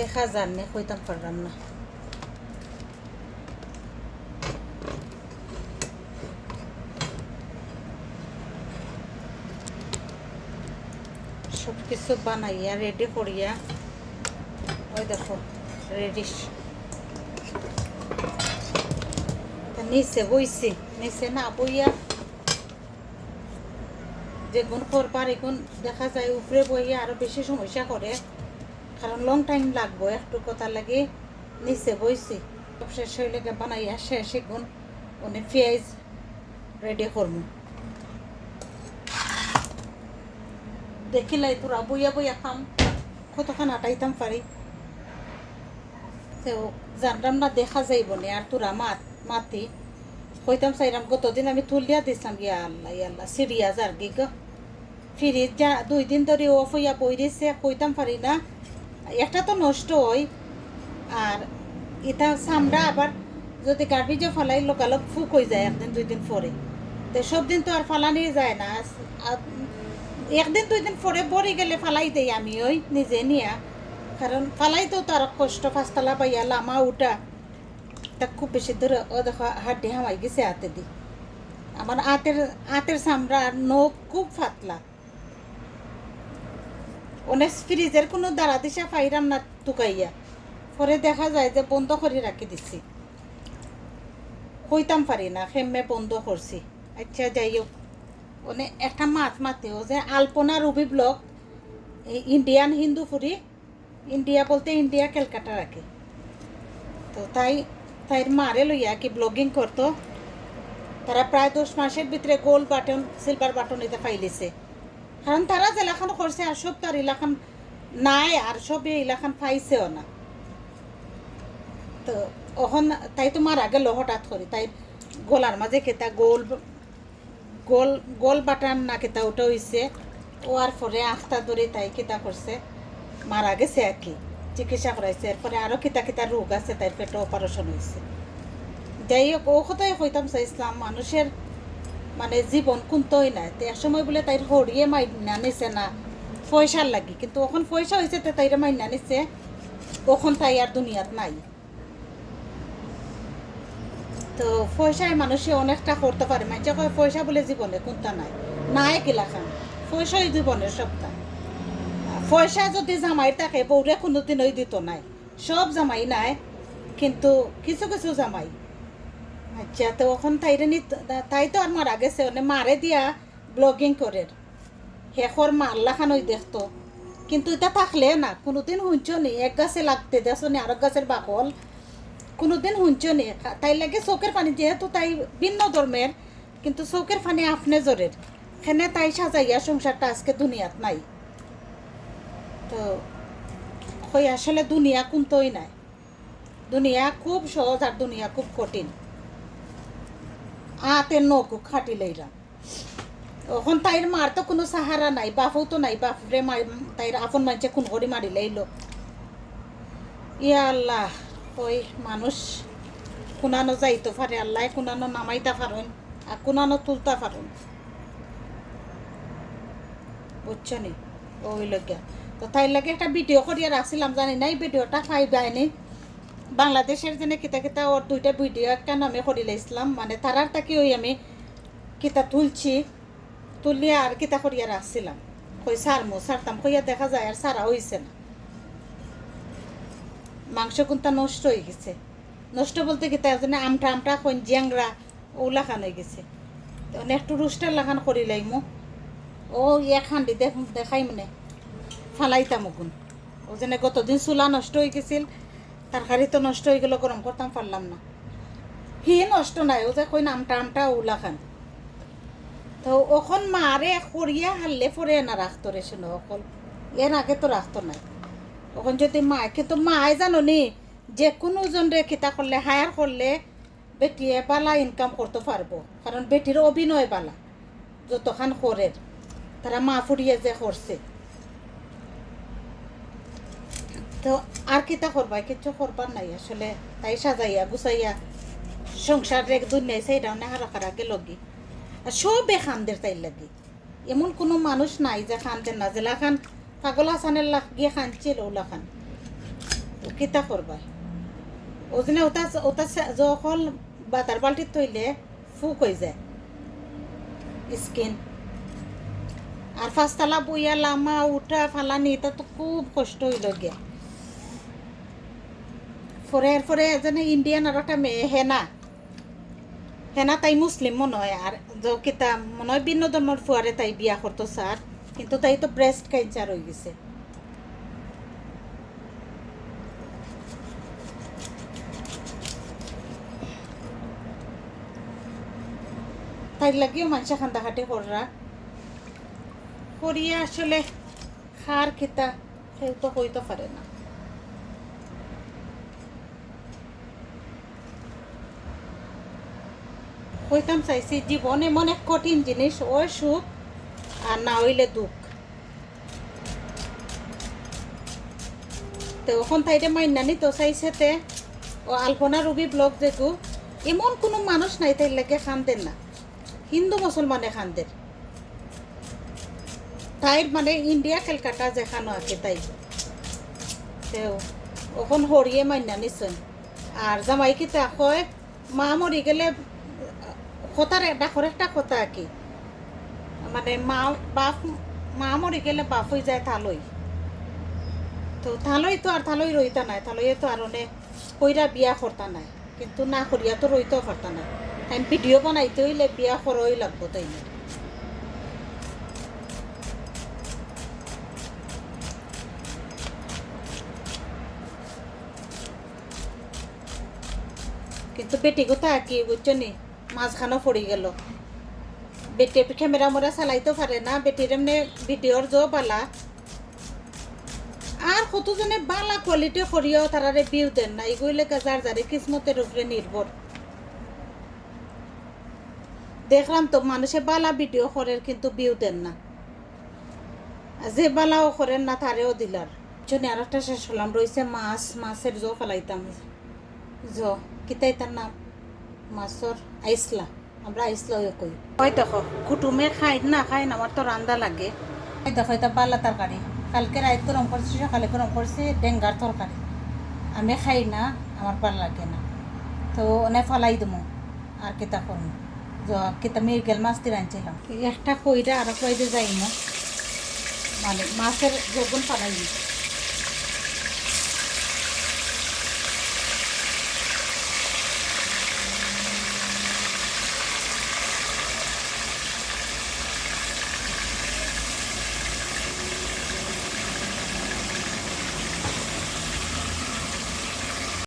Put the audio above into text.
দেখা যান না কইতাম পারলাম না সব কিছু বানাইয়া রেডি করিয়া ওই দেখো রেডিশ নিচে বইছি নিচে না বইয়া যেগুন করবার এগুন দেখা যায় উপরে বইয়া আরও বেশি সমস্যা করে কারণ লং টাইম লাগবো, একটু কথা লাগে, নিচে বইছি। শেষ হইলে বানাইয়া শেষ এগুন মানে পেঁয়াজ রেডি করব দেখিলাই তোরা, বইয়া বইয়া খাম। কতক্ষণ আটাইতাম পারি। তো জানলাম না, দেখা যাইব নে, আর তোরা মাত, মাতি। কইতাম চাইরাম, গতদিন আমি তুলিয়া দিছিলাম ইয়া আল্লাহ আল্লাহ, সিরিয়াস আর কি গো? ফ্রিজ যা দুই দিন ধরে অফ হইয়া বই দিছে কইতাম পারি না। একটা তো নষ্ট হয় আর এটা চামড়া আবার যদি গার্বেজে ফেলাই, লোকালক ফুক হয়ে যায় একদিন দুই দিন পরে। তো সব দিন তো আর ফালানি যায় না। একদিন দুই দিন পরে পরে গেলে ফালাই দেই আমি ওই, নিজে নিয়া। কারণ ফালাই তো তার কষ্ট, পাঁচতলা পাইয়া লামা উঠা। তা খুব বেশি ধরে ও দেখো, হাড্ডি হামাই গেছে হাতে দি। আমার হাতের চামড়া আর নখ খুব ফাতলা। অনেক ফ্রিজের কোনো দাঁড়া দিশা পাইরাম না টুকাইয়া পরে দেখা যায় যে বন্ধ করে রাখি দিছি। কইতাম পারি না খেমে বন্ধ করছি। আচ্ছা যাই হোক মানে একটা মাছ মাতেও যে আলপনা রুবি ব্লক এই ইন্ডিয়ান হিন্দু ফুরি, ইন্ডিয়া বলতে ইন্ডিয়া ক্যালকাটা রাখে। তো তাই তাই মারে লইয়া কি ব্লগিং করতো। তারা প্রায় দশ মাসের ভিতরে গোল্ড বাটন সিলভার বাটন এটা পাইলিছে কারণ তারা যে জেলাখান করছে আর সব তার এলাকান নাই আর সব এই এলাকান পাইছেও না। তো ওখন তাই তো মারা গেল হঠাৎ করে, তাই গোলার মাঝে কেতা গোল গোল গোল বাটান না কেতা ওটা হইছে, ও আর পরে আখতা ধরে তাই কেতা করছে, মারা গেছে আর কি চিকিৎসা করাইছে, এরপরে আরও কিতা কিতা রোগ আছে, তাই পেটে অপারেশন হয়েছে যাই হোক, ও কথাই কইতাম চাইছিলাম মানুষের মানে জীবন কুন্তই নাই। তো একসময় বলে তাইর হরিয়ে মাইনা নিছে না পয়সার লাগি। কিন্তু ওখন পয়সা হয়েছে তো তাইরে মাইনা নিছে ওখন তাই আর দুনিয়াত নাই। তো পয়সায় মানুষে অনেকটা করতে পারে। মানুষে কয় পয়সা বলে জীবনে কোনটা নাই। নাই কিলা খান। পয়সাই জীবনের সবটা। পয়সা যদি জামাই থাকে, বউরে কোনোদিন ওই দিত নাই। সব জামাই নাই, কিন্তু কিছু কিছু জামাই আচ্ছা তো ওখান তাইরে নি তাই তো আর মারা গেছে মানে মারে দিয়া ব্লগিং করে শেষর মাল্লা খান ওই দেখতো। কিন্তু এটা থাকলে না, কোনোদিন শুনছ নি, এক গাছে লাগতে দেছ নি আর গাছের বাকল। কোনোদিন শুনছ নি, তাই লাগে চৌকের পানি, যেহেতু তাই ভিন্ন ধর্মের, কিন্তু চৌকের পানি আপনি জোরের। সেনে তাই সাজাইয়া সংসারটা আজকে দুনিয়াত নাই। তো কই, আসলে দুনিয়া কোনতই নাই। দুনিয়া খুব সহজ আর দুনিয়া খুব কঠিন। আতে নৌকো খাটি লইরা এখন তাইর মার তো কোনো সাহারা নাই, বাপও তো নাই বাপরে তাইর আপন মানুষে খুন করে মারি লাইলো। ইয়া আল্লাহ, ওই মানুষ কুনানো যাইতে পারে আল্লাহ, কুনানো নামাইতে পারেন আর কুনানো তুলতে পারেন বুঝছ নি? ওই লোকিয়া তো তাই লাগে একটা ভিডিও করিয়া রাখছিলাম, জানি না এই ভিডিওটা পাই বাইনি বাংলাদেশের জন্য কিতা কিতা ওর দুইটা ভিডিও একটা নামে করি লাইছিলাম মানে তারার তাকে ওই আমি কিতা তুলছি, তুলিয়া আর কিতা করিয়া রাখছিলাম। কই সারমো সারতাম কইয়া দেখা যায় আর সারা হইছে না। মাংস কোনটা নষ্ট হয়ে গেছে। নষ্ট বলতে কি তার জন্য আমটা আমটা কোন জিয়াংরা ওলা খান হয়ে গেছে। একটু রুস্টার লাখান করি লাইমো ও ইয়ে খান্দি দেখ, দেখাই মানে ফালাইতাম ওগুন। ও যেন গতদিন চুলা নষ্ট হয়ে গেছিল। তরকারি তো নষ্ট হয়ে গেল, গরম করতাম পারলাম না। হি নষ্ট নাই, ও যে কই আমটা আমটা ওলা খান। তো ওখন মারে করিয়া হারলে পরে না রাখতো রে শুনো অকল। এর আগে তো রাখতো নাই। ওখন যদি মা কিন্তু মায় জানো নি যে কোনো জন রে কিতা করলে হায়ার করলে বেটিয়ে বালা ইনকাম করতে পারব কারণ বেটির অভিনয় বালা যতখান করে তারা মা ফুরিয়ে যে করছে তো আর কিতা করবা? কিচ্ছু করবার নাই আসলে। তাই সাজাইয়া গুছাইয়া সংসার রেখ দুনিয়ায় সেই রাউনে হারা হারাকে লগি। আর সবে খানদের তাই লাগি। এমন কোনো মানুষ নাই যে খানদের না। জেলা খান, পাগল হাসানের লাখ গিয়ে খানছিল ওলা খান। কিতা করবা? ওজনে ওটা ওটা যখন বাতার বাল্টিত তৈলে ফুক হয়ে যায়। স্কিন। আর ফার্স্টতলা বইয়া লামা উঠা ফালানি, এটা তো খুব কষ্ট হইল গিয়া পরে এরপরে এজনে ইন্ডিয়ান আর একটা মেয়ে হেনা হেনা তাই মুসলিম মনে হয় আর কিতা মনে হয়, ভিন্ন ধর্মের ফুয়ারে তাই বিয়া করতো স্যার কিন্তু তাই তো ব্রেস্ট ক্যান্সার হয়ে গেছে। তাই লাগিও মানুষ খান্দাখাটি কররা করিয়া আসলে খার খেতা কেউ তো হইতে পারে না। কইতাম চাইছি, জীবন এমন এক কঠিন জিনিস, ওই সুখ, আর না হইলে দুঃখ। তো ওখান তাইতে মাইনানি তো চাইছেতে, ও আলপনা রুবি ব্লগ দেখো, এমন কোনো মানুষ নাই তাই লাগে খান্দেন না। হিন্দু মুসলমানে খান্দের তাইর মানে ইন্ডিয়া ক্যালকাটা যেখানো আছে তাই। তেও ওখন হরিয়ে মান্যা নিছেন। আর জামাই কয়, মা মরি গেলে ডাকর একটা কথা আর কি? মানে মা, বাপ, মা মরি গেলে বাপ হয়ে যায় থালই। তো থালই তো আর থালই রইতা নাই থালই তো আর অনেক কইরা বিয়া করতা নাই। কিন্তু না করিয়া তো রইতেও পারতা নাই। তাই ভিডিও বানাইতে হইলে বিয়া করই লাগবো তাই না কিন্তু বেটি কথা কি বুঝছ নি? মাঝখানো পড়ি গেল। বেটি ক্যামেরা মোরা চালাইতে পারে না বেটির এমনি ভিডিওর জো বালা। আর কতজনে বালা কোয়ালিটি করিয়াও তারারে বিউ দেন না এগুলো যার যারে কিসমতের উপরে নির্ভর দেখলাম তো মানুষে বালা ভিডিও করে কিন্তু বিউ দেন না। যে বালাও করেন না তারেও দিলার জন্য আর একটা শেষ হলাম রয়েছে মাছ মাছের জো ফেলাইতাম জ কিতাই তার নাম। মাছর আইসলা আমরা আইসলা কই। ওই দেখো, কুটুমে খাই না খাই না, আমার তো রান্দা লাগে। দেখো, এটা বালা তরকারি কালকে রাত গরম করছি সকালে গরম করছি ডেঙ্গার তরকারি আমি খাই না আমার ভালো লাগে না। তো অনেক ফালাই দেবো আর কিতা করব কিতা মিরগেল মাছ দিয়ে আনছিলাম একটা কইরা আর কইতে যাই না মানে মাছের যোগুন ফালাই দিই